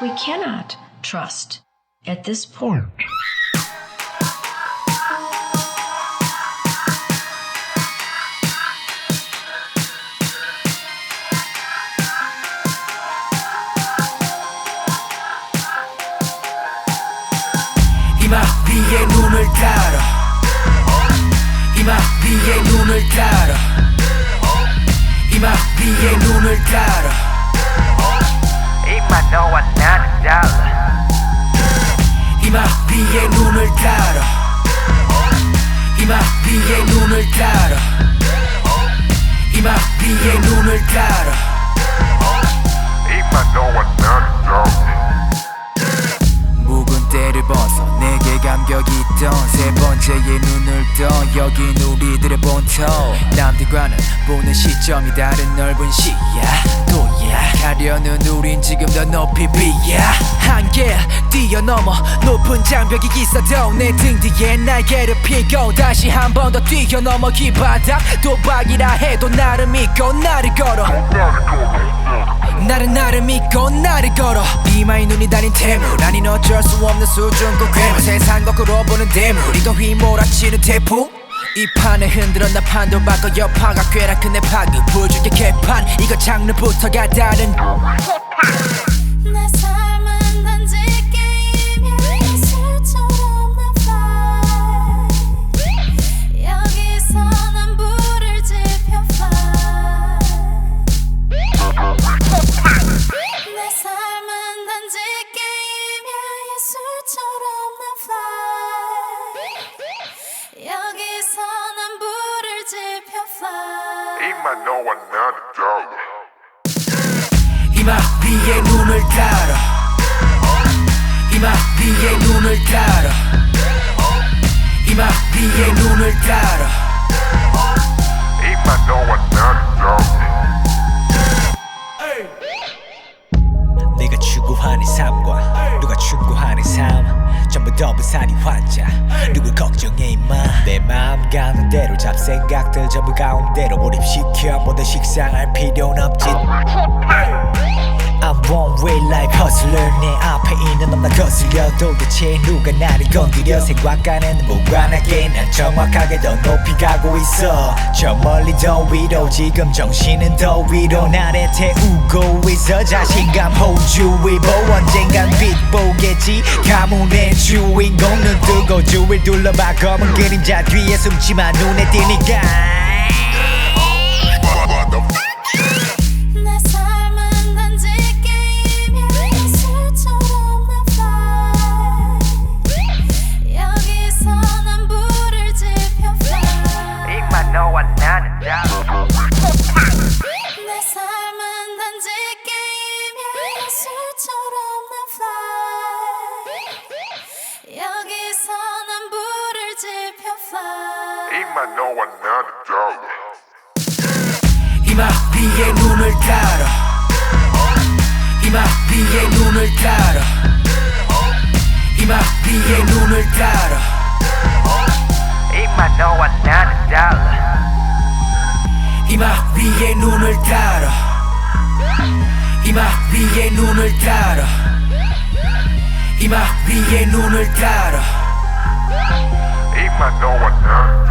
we cannot trust at this point. 이마 위에 눈을 깔아 이마 위에 눈을 깔아 이마 위에 눈을 깔아 이마 너와 나는 달라 이마 위에 눈을 깔아 이마 위에 눈을 깔아 이마 위에 눈을 깔아 이마 너와 나는 달라 때를 벗어 내게 감격이 있던 세 번째의 눈을 떠 여긴 우리들의 본토. 남들과는 보는 시점이 다른 넓은 시야. 또야 가려는 우린 지금 더 높이 비야. 한계 뛰어넘어 높은 장벽이 있어도 내 등 뒤에 날개를 펴고 다시 한 번 더 뛰어넘어 이 바닥. 도박이라 해도 나를 믿고 나를 걸어 나는 나를 믿고 나를 걸어. 이마에 눈이 달린 태물 아닌 어쩔 수 없는 수준급 괴물. 세상 거꾸로 보는 대물 이건 휘몰아치는 태풍. 이 판을 흔들어 나 판도 바꿔 여파가 꽤나 큰내 파기 보여줄게 개판. 이거 장르부터가 다른 내 이마 너와 나는 달라 이마 위에 눈을 깔아. 이마 위에 눈을 깔아. 이마 위에 눈을 깔아. 이마 너와 나는 내가 추구하는 삶과 누가 추구하는 삶 전부 더 부산이 환자. 누굴 걱정해 임마 가는 대로 잡생각들 전부 가운데로 몰입시켜. 모두 식상할 필요는 없지 I'm one way life hustler. 내 앞에 있는 놈나 거슬려. 도대체 누가 나를 건드려? 생각과는 무관하게? 난 정확하게 더 높이 가고 있어. 저 멀리 더 위로. 지금 정신은 더 위로. 나를 태우고 있어. 자신감 호주위보 언젠간 빛 보겠지? 가문의 주인공. 눈 뜨고 주위를 둘러봐. 검은 그림자 뒤에 숨지만 눈에 띄니까 너와 나는 달라 내 삶은 단지 게임이야. 예술처럼 난 fly. 여기서 난 불을 지펴 fly. 이마 너와 나는 달라 이마 위에 눈을 깔아. 이마 위에 눈을 깔아. 이마 위에 눈을 깔아. 이마 너와 나는 달라 이마 위에 눈을 깔아. 이마 위에 눈을 깔아. 이마 위에 눈을 깔아. 이마 너와 달라